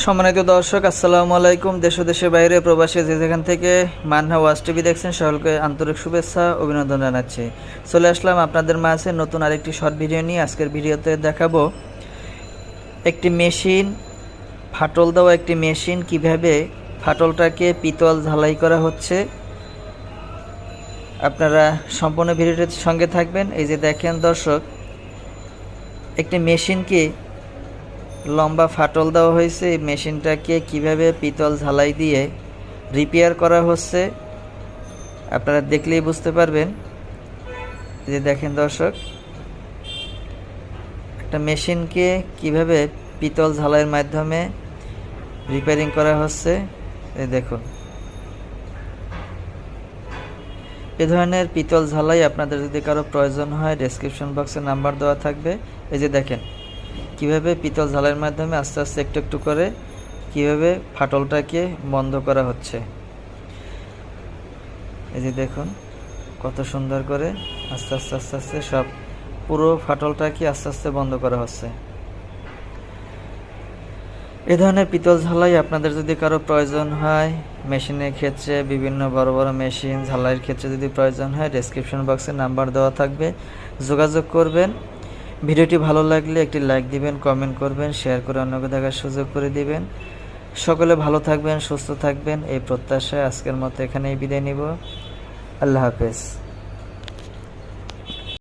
সম্মানিত দর্শক, আসসালামু আলাইকুম। দেশ দেশের বাইরে প্রবাসী যে যেখান থেকে মান্না ওয়াজ টিভি দেখছেন, সকলকে আন্তরিক শুভেচ্ছা, অভিনন্দন জানাচ্ছি। চলে আসলাম আপনাদের মাঝে নতুন আরেকটি শর্ট ভিডিও নিয়ে। আজকের ভিডিওতে দেখাবো একটি মেশিন, ফাটল দেওয়া একটি মেশিন, কীভাবে ফাটলটাকে পিতল ঝালাই করা হচ্ছে। আপনারা সম্পূর্ণ ভিডিওটির সঙ্গে থাকবেন। এই যে দেখেন দর্শক, একটি মেশিনকে লম্বা ফাটল দেওয়া হয়েছে, এই মেশিনটাকে কীভাবে পিতল ঝালাই দিয়ে রিপেয়ার করা হচ্ছে, আপনারা দেখলেই বুঝতে পারবেন। যে দেখেন দর্শক, একটা মেশিনকে কীভাবে পিতল ঝালাইয়ের মাধ্যমে রিপেয়ারিং করা হচ্ছে, এই দেখুন। এ ধরনের পিতল ঝালাই আপনাদের যদি কারও প্রয়োজন হয় ডেসক্রিপশন বক্সে নাম্বার দেওয়া থাকবে। এই যে দেখেন কীভাবে পিতল ঝালের মাধ্যমে আস্তে আস্তে একটু একটু করে কীভাবে ফাটলটাকে বন্ধ করা হচ্ছে? এই যে দেখুন, কত সুন্দর করে আস্তে আস্তে আস্তে আস্তে সব পুরো ফাটলটাকে আস্তে আস্তে বন্ধ করা হচ্ছে। এ ধরনের পিতল ঝালাই আপনাদের যদি কারও প্রয়োজন হয়, মেশিনের ক্ষেত্রে, বিভিন্ন বড় বড় মেশিন ঝালাইয়ের ক্ষেত্রে যদি প্রয়োজন হয় ডেসক্রিপশন বক্সে নাম্বার দেওয়া থাকবে। যোগাযোগ করবেন ভিডিওটি ভালো লাগলে একটি লাইক দিবেন কমেন্ট করবেন শেয়ার করে অন্যকে দেখার সুযোগ করে দিবেন। সকলে ভালো থাকবেন, সুস্থ থাকবেন, এই প্রত্যাশায় আজকের মতো এখানেই বিদায় নিব। আল্লাহ হাফেজ।